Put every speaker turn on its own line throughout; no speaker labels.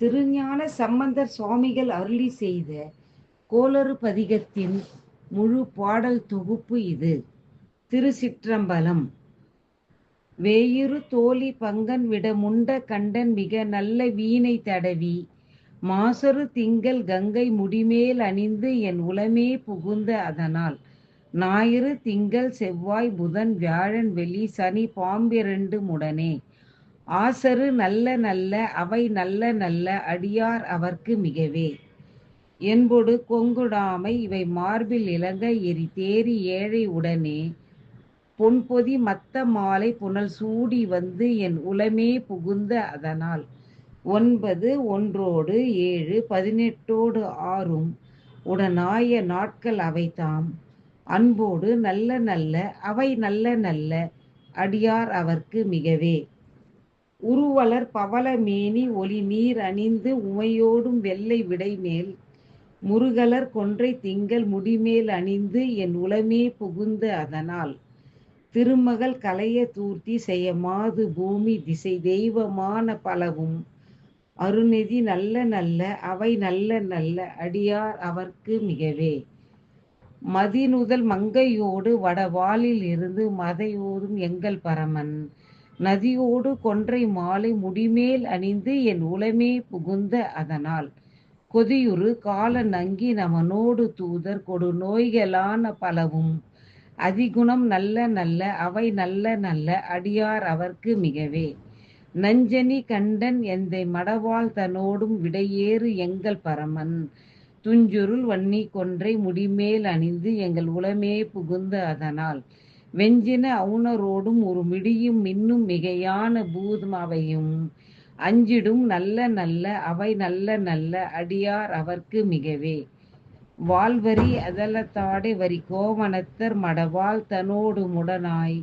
திருஞான சம்பந்தர் சுவாமிகள் அருளி செய்த கோளறு பதிகத்தின் முழு பாடல் தொகுப்பு இது. திருச்சிற்றம்பலம். வேயிரு தோழி பங்கன் விட முண்ட கண்டன் மிக நல்ல வீணை தடவி மாசரு திங்கள் கங்கை முடிமேல் அணிந்து என் உளமே புகுந்த அதனால் ஞாயிறு திங்கள் செவ்வாய் புதன் வியாழன் வெள்ளி சனி பாம்பிரண்டு முடனே. ஆசரு நல்ல நல்ல அவை நல்ல நல்ல அடியார் அவர்க்கு மிகவே. என்போடு கொங்குடாமை இவை மார்பில் இலங்க எரி தேறி ஏழை உடனே பொன்பொதி மத்த மாலை புனல் சூடி வந்து என் உளமே புகுந்த அதனால். ஒன்பது ஒன்றோடு ஏழு பதினெட்டோடு ஆறும் உடனாய நாட்கள் அவைதாம். அன்போடு நல்ல நல்ல அவை நல்ல நல்ல அடியார் அவர்க்கு மிகவே. உருவலர் பவள மேனி ஒளி நீர் அணிந்து உமையோடும் வெள்ளை விடைமேல். முருகலர் கொன்றை திங்கள் முடிமேல் அணிந்து என் உளமே புகுந்த அதனால். திருமகள் கலைய தூர்த்தி செய்ய மாது பூமி திசை தெய்வமான பலவும். அருநிதி நல்ல நல்ல அவை நல்ல நல்ல அடியார் அவர்க்கு மிகவே. மதிநுதல் மங்கையோடு வடவாலில் இருந்து மதையோடும் எங்கள் பரமன். நதியோடு கொன்றை மாலை முடிமேல் அணிந்து என் உளமே புகுந்த அதனால். கொதியுறு கால நங்கி நமனோடு தூதர் கொடு நோய்களான பலவும். அதிகுணம் நல்ல நல்ல அவை நல்ல நல்ல அடியார் அவர்க்கு மிகவே. நஞ்சனி கண்டன் எந்தை மடவாள் தனோடும் விடையேறு எங்கள் பரமன். துஞ்சுருள் வன்னி கொன்றை முடிமேல் அணிந்து எங்கள் உளமே புகுந்த அதனால். வெஞ்சின அவுணரோடும் ஒரு மிடியும் மின்னும் மிகையான பூதம் அவையும். அஞ்சிடும் நல்ல நல்ல அவை நல்ல நல்ல அடியார் அவர்க்கு மிகவே. வாழ்வரி அதலத்தாடை வரி கோவணத்தர் மடவாள் தனோடு முடனாய்.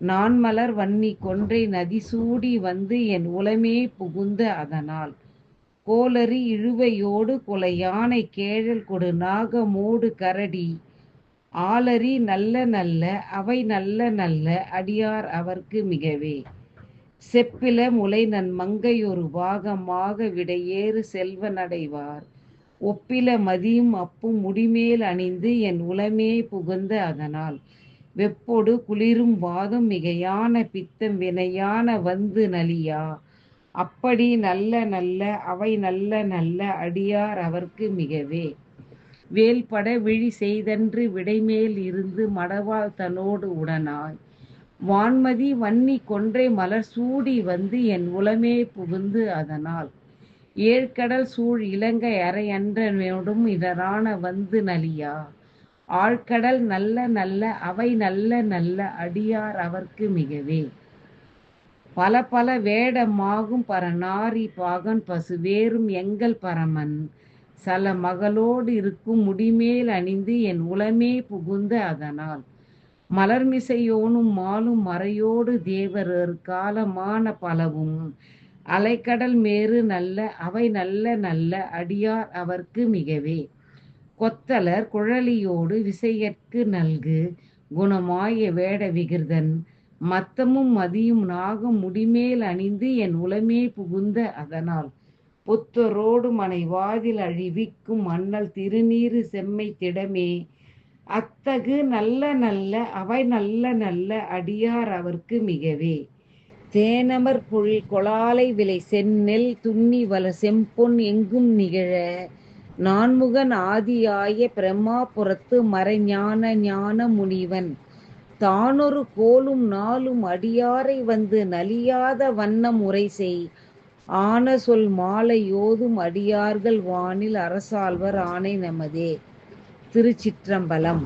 நான் மலர் வன்னி கொன்றை நதி சூடி வந்து என் உளமே புகுந்த அதனால். கோலரி இழுவையோடு குலை யானை கேழல் கொடு நாகமோடு கரடி. ஆலரி நல்ல நல்ல அவை நல்ல நல்ல அடியார் அவர்க்கு மிகவே. செப்பில முலை நன் மங்கையொரு பாகமாக விடையேறு செல்வனடைவார் ஒப்பில மதியும் அப்பும் முடிமேல் அணிந்து என் உளமே புகுந்த அதனால். வெப்பொடு குளிரும் வாதும் மிகையான பித்தம் வினையான வந்து நலியா. அப்படி நல்ல நல்ல அவை நல்ல நல்ல அடியார் அவர்க்கு மிகவே. வேல்பட விழி செய்தன்று விடைமேல் இருந்து மடவாள் தனோடு உடனாய். வான்மதி வன்னி கொன்றை மலர் சூடி வந்து என் உளமே புகுந்து அதனால். ஏழ்கடல் சூழ் இலங்கை அறையன்றனோடும் இதரான வந்து நலியா. ஆழ்கடல் நல்ல நல்ல அவை நல்ல நல்ல அடியார் அவர்க்கு மிகவே. பல பல வேடமாகும் பரநாரி பாகன் பசுவேறும் எங்கள் பரமன். சல மகளோடு இருக்கும் முடிமேல் அணிந்து என் உளமே புகுந்த அதனால். மலர்மிசையோனும் மாலும் மறையோடு தேவரர் காலமான பலவும். அலைக்கடல் மேறு நல்ல அவை நல்ல நல்ல அடியார் அவர்க்கு மிகவே. கொத்தலர் குழலியோடு விசையற்கு நல்கு குணமாய வேட விகிர்தன். மத்தமும் மதியும் நாகம் முடிமேல் அணிந்து என் உளமே புகுந்த அதனால். புத்தரோடு மனைவாதில் அழிவிக்கும் மன்னல் திருநீறு செம்மை திடமே. அத்தகு நல்ல நல்ல அவை நல்ல நல்ல அடியார் அவர்க்கு மிகவே. தேனமர் புழி கொளாலை விலை செந்நெல் துண்ணி வல செம்பொன் எங்கும் நிகழ. நான்முகன் ஆதியாய பிரம்மாபுரத்து மறைஞான ஞான முனிவன். தானொரு கோலும் நாளும் அடியாரை வந்து நலியாத வண்ணம் உரை செய். ஆன சொல் மாலை யோதும் அடியார்கள் வானில் அரசாள்வர் ஆணை நமதே. திருச்சிற்றம்பலம்.